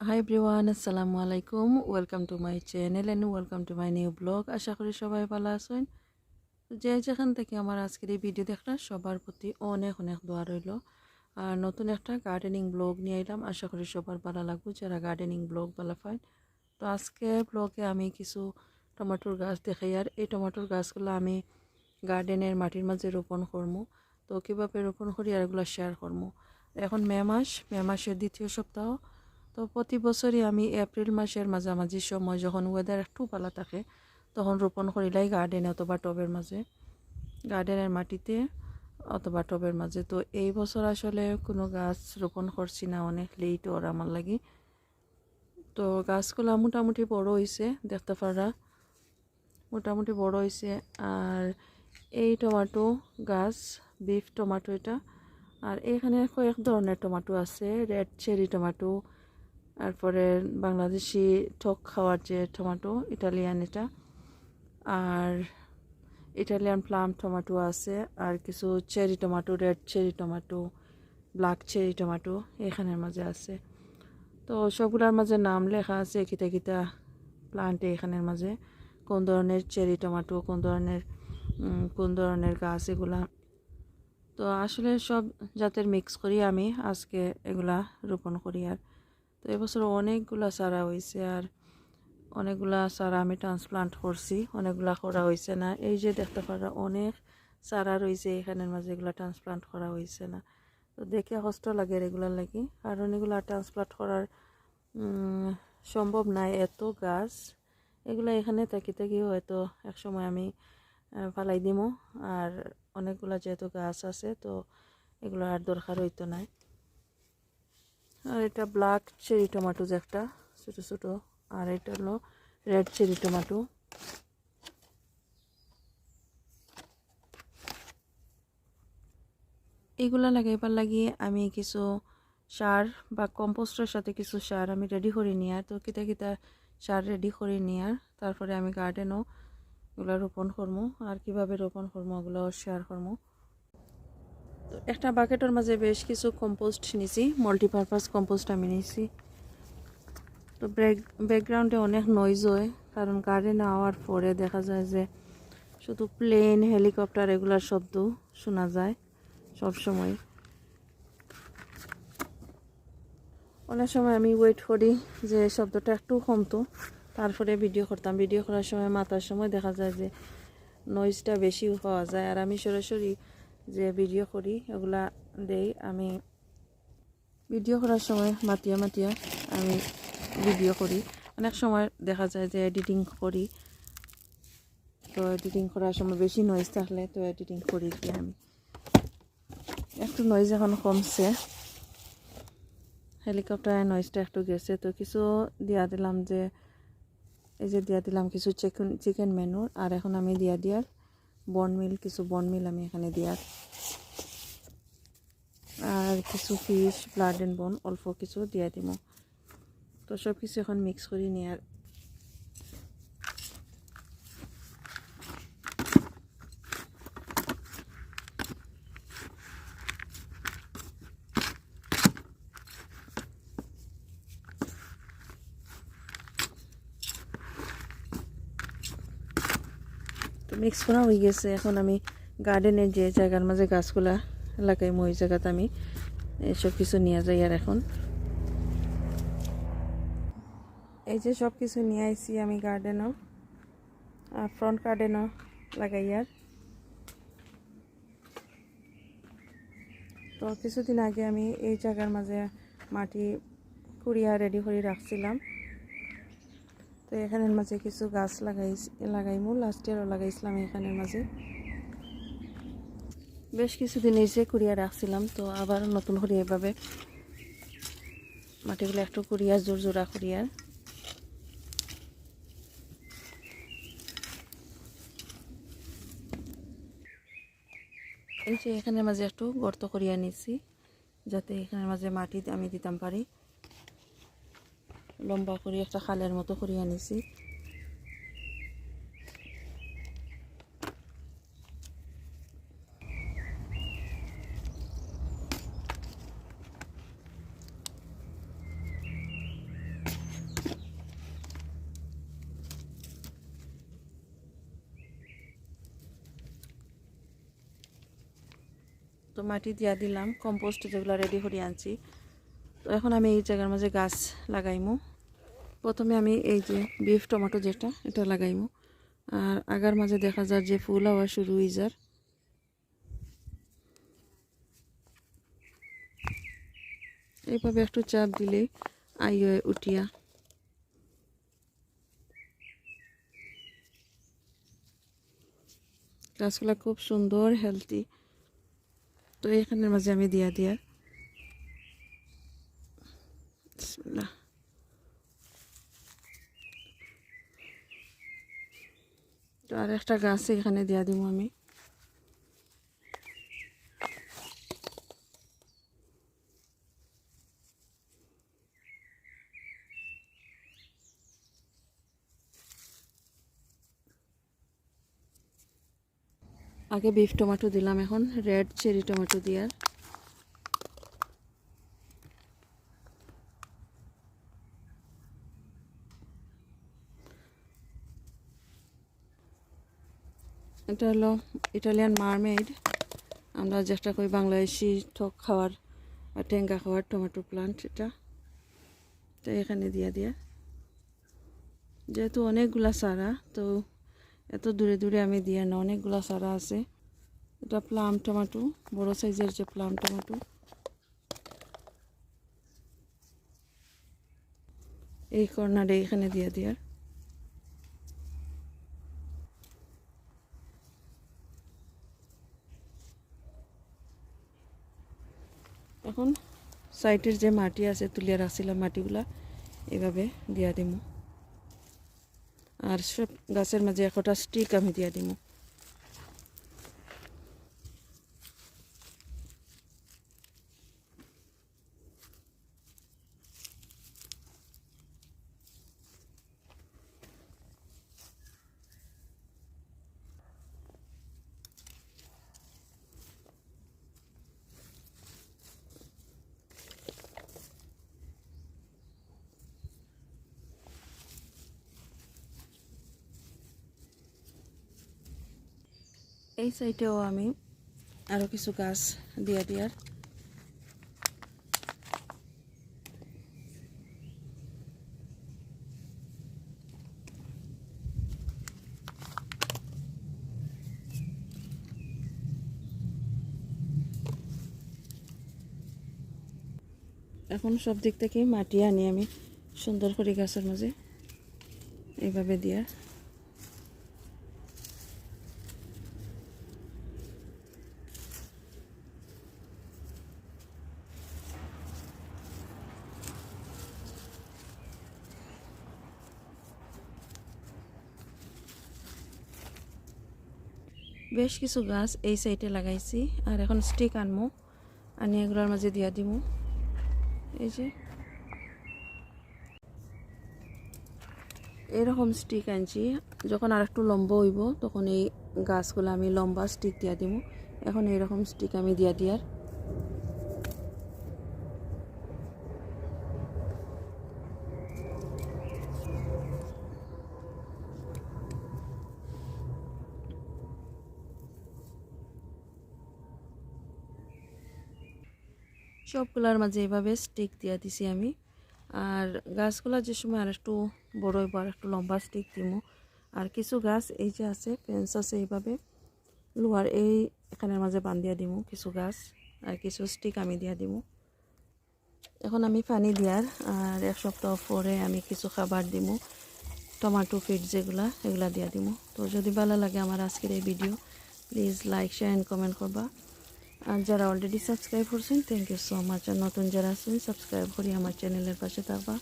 High everyone আসসালামু আলাইকুম welcome to my channel and welcome to my new blog আশা করি সবাই ভালো আছেন। যে যেখান থেকে আমার আজকের এই ভিডিও দেখলাম সবার প্রতি অনেক অনেক দোয়া রইল। আর নতুন একটা গার্ডেনিং ব্লগ নিয়ে এলাম। আশা করি সবার ভালো লাগবে। যারা গার্ডেনিং ব্লগ ভালো পায়, তো আজকে ব্লগে আমি কিছু টমেটোর গাছ দেখাই। আর এই টমেটোর গাছগুলো আমি গার্ডেনের মাটির মাঝে রোপণ করব। তো কীভাবে রোপণ করি আর এগুলো শেয়ার করব। এখন মে মাস, মে মাসের দ্বিতীয় সপ্তাহ। তো প্রতি বছরই আমি এপ্রিল মাসের মাঝামাঝি সময় যখন ওয়েদার একটু ভালো থাকে, তখন রোপণ করিলাই গার্ডেনে অথবা টবের মাঝে গার্ডেনের মাটিতে অথবা টবের মাঝে। তো এই বছর আসলে কোনো গাছ রোপণ করছি না, অনেক লেট ওর আমার লাগি। তো গাছগুলো মোটামুটি বড় হয়েছে দেখতে পারা মোটামুটি বড় হয়েছে আর এই টমাটো গাছ বিফ টমাটো এটা। আর এখানে কয়েক ধরনের টমাটো আছে রেড চেরি টমাটো তারপরে বাংলাদেশি টক খাওয়ার যে টমাটো ইটালিয়ান এটা, আর ইটালিয়ান প্লাম টমাটো আছে, আর কিছু cherry tomato red cherry tomato black cherry tomato এখানের মাঝে আছে। তো সবগুলোর মাঝে নাম লেখা আছে কিতা কিতা প্লান্ট এখানের মাঝে, কোন ধরনের চেরি টমাটো কোন ধরনের কোন ধরনের গাছ এগুলা। তো আসলে সব জাতের মিক্স করি আমি, আজকে এগুলা রোপণ করি আর। তো এবছর অনেকগুলা চারা হয়েছে আর অনেকগুলা চারা আমি ট্রান্সপ্লান্ট করছি, অনেকগুলা করা হয়েছে না। এই যে দেখতে পারা, অনেক চারা রয়েছে এখানের মাঝে, এগুলা ট্রান্সপ্লান্ট করা হয়েছে না। তো দেখে কষ্ট লাগে রেগুলার লাগি, কারণ এগুলা ট্রান্সপ্লান্ট করার সম্ভব নাই। এত গাছ, এগুলা এখানে থাকি থাকি হয়তো একসময় আমি ফালাই দিমো। আর অনেকগুলা যেহেতু গাছ আছে, তো এগুলো আর দরকার হইতো নাই। আর এটা ব্ল্যাক চেরি টমেটো যে একটা, ছোট ছোট। আর এটা হলো রেড চেরি টমেটো এইগুলা লাগাইবার লাগিয়ে আমি কিছু সার বা কম্পোস্টের সাথে কিছু সার আমি রেডি করে নিয়ে আর তো কিতা কিতা সার রেডি করে নিয়ে, তারপরে আমি গার্ডেনও এগুলো রোপণ করব আর কীভাবে রোপণ করব ওগুলো শেয়ার করব একটা বাকেটের মাঝে বেশ কিছু কম্পোস্ট নিছি মাল্টিপারপাস কম্পোস্ট আমি নিছি। তো ব্যাকগ্রাউন্ডে অনেক নয়েজ হয়, কারণ গার্ডেনে আওয়ার পরে দেখা যায় যে শুধু প্লেন হেলিকপ্টার এগুলার শব্দ শোনা যায় সব সময় অনেক সময় আমি ওয়েট করি যে শব্দটা একটু কমতো, তারপরে ভিডিও করতাম। ভিডিও করার সময় মাতার সময় দেখা যায় যে নয়েজটা বেশি পাওয়া যায়। আর আমি সরাসরি যে ভিডিও করি, ওগুলা দেই। আমি ভিডিও করার সময় মাতিয়া মাতিয়া আমি ভিডিও করি। অনেক সময় দেখা যায় যে এডিটিং করি। তো এডিটিং করার সময় বেশি নয়েজ থাকলে তো এডিটিং করি কি আমি। একটু নয়েজ এখন কমছে। হেলিকপ্টারের নয়েজটা একটু গেছে। তো কিছু দিয়া দিলাম যে, এই যে দিয়া দিলাম কিছু চিকেন চিকেন মেনুর আর এখন আমি দিয়া দিয়ার বন মিল কিছু বনমিল আমি এখানে দিয়ার আর কিছু ফিশ ব্লাড অ্যান্ড বন অল্প কিছু দিয়া দিব। তো সব কিছু এখন মিক্স করে নিয়ে তো মিক্স করা হয়ে গেছে। এখন আমি গার্ডেনের যে জায়গার মাঝে গাছগুলা লাগাই ওই জায়গাতে আমি এসব কিছু নিয়ে যাই আর এখন। এই যে সব কিছু নিয়ে আইছি আমি গার্ডেনও আর ফ্রন্ট গার্ডেনও লাগাই আর। তো কিছুদিন আগে আমি এই জায়গার মাঝে মাটি কুড়িয়া রেডি করে রাখছিলাম। তো এখানের মাঝে কিছু গাছ লাগাই লাগাইমু। লাস্ট ইয়ারও লাগাইছিলাম এখানের মাঝে। বেশ কিছুদিন এসে কুড়িয়া রাখছিলাম, তো আবার নতুন করে এভাবে মাটিগুলো একটু কুড়িয়া, জোর জোড়া কুড়িয়ার এই যে এখানের মাঝে একটু গর্ত করিয়া নিছি, যাতে এখানের মাঝে মাটি আমি দিতাম পারি। লম্বা করে, একটা খালের মতো করে আনিছি। তো মাটি দিয়া দিলাম, কম্পোস্ট যেগুলো রেডি করে আনছি। তো এখন আমি এই জায়গার মাঝে গাছ লাগাইমু। প্রথমে আমি এই যে বিফ টমেটো যেটা, এটা লাগাইমু। আর আগার মাঝে দেখা যায় যে ফুল হওয়া শুরু হয়ে যার এইভাবে একটু চাপ দিলেই আইয়ে উঠিয়া। গাছগুলা খুব সুন্দর হেলদি তো এখানের মাঝে আমি দিয়া দিয়া। বিসমিল্লাহ। তো আর একটা গাছ এখানে দিয়া দিব আমি। আগে বিফ টমেটো দিলাম এখন, রেড চেরি টমেটো দিয়ার। এটা হলো ইটালিয়ান মারমেড আমরা যেটা করি বাংলাদেশি টক খাওয়ার বা টেঙ্গা খাওয়ার টমেটো প্লান্ট এটা। তো এখানে দিয়া দিয়া। যেহেতু অনেকগুলা সারা তো এত দূরে দূরে আমি দিয়ে না, অনেকগুলা সারা আছে। এটা প্লাম টমেটো বড় সাইজের যে প্লাম টমেটো এই কর্নারে এখানে দিয়ে দিয়ার এখন সাইডের যে মাটি আছে, তুলিয়া রাখছিলাম মাটিগুলা, এভাবে দিয়া দিমু। আর সব গাছের মাঝে একটা স্টিক আমি দিয়া দিমু। এই সাইডেও আমি আরও কিছু গাছ দিয়া দিয়ার। এখন সব দিক থেকে মাটি আনি আমি সুন্দর করে গাছের মাঝে। এইভাবে দিয়া। বেশ কিছু গাছ এই সাইডে লাগাইছি, আর এখন স্টিক আনমো। আনি এগুলোর মাঝে দিয়া দিমু। এই যে। এরকম স্টিক আনছি, যখন আর একটু লম্বা হইব, তখন এই গাছগুলো আমি লম্বা স্টিক দিয়া দিব এখন এরকম স্টিক আমি দিয়া দিয়ার। সবগুলার মাঝে এভাবে স্টিক দিয়া দিছি আমি। আর গাছগুলা যে সময় আর একটু বড় আর একটু লম্বা স্টিক দিমু। আর কিছু গাছ এই যে আছে ফেন্স আছে এইভাবে, লোহার এই এখানের মাঝে বান্ধিয়া দিমু কিছু গাছ। আর কিছু স্টিক আমি দিয়া দিমু। এখন আমি পানি দিয়ার, আর এক সপ্তাহ পরে আমি কিছু খাবার দিমু। টমাটো ফিট যেগুলা, এগুলা দিয়া দিমু। তো যদি ভালো লাগে আমার আজকের এই video please like share and comment করবা। আর যারা অলরেডি সাবস্ক্রাইব করছেন থ্যাংক ইউ সো মাচ আর নতুন যারা আছেন সাবস্ক্রাইব করি আমার চ্যানেলের পাশে থাকবা।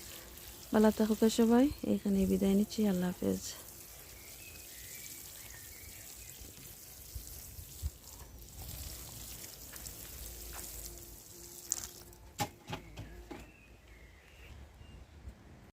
ভালো থাকুক সবাই এখানে বিদায় নিচ্ছি, আল্লাহ হাফেজ।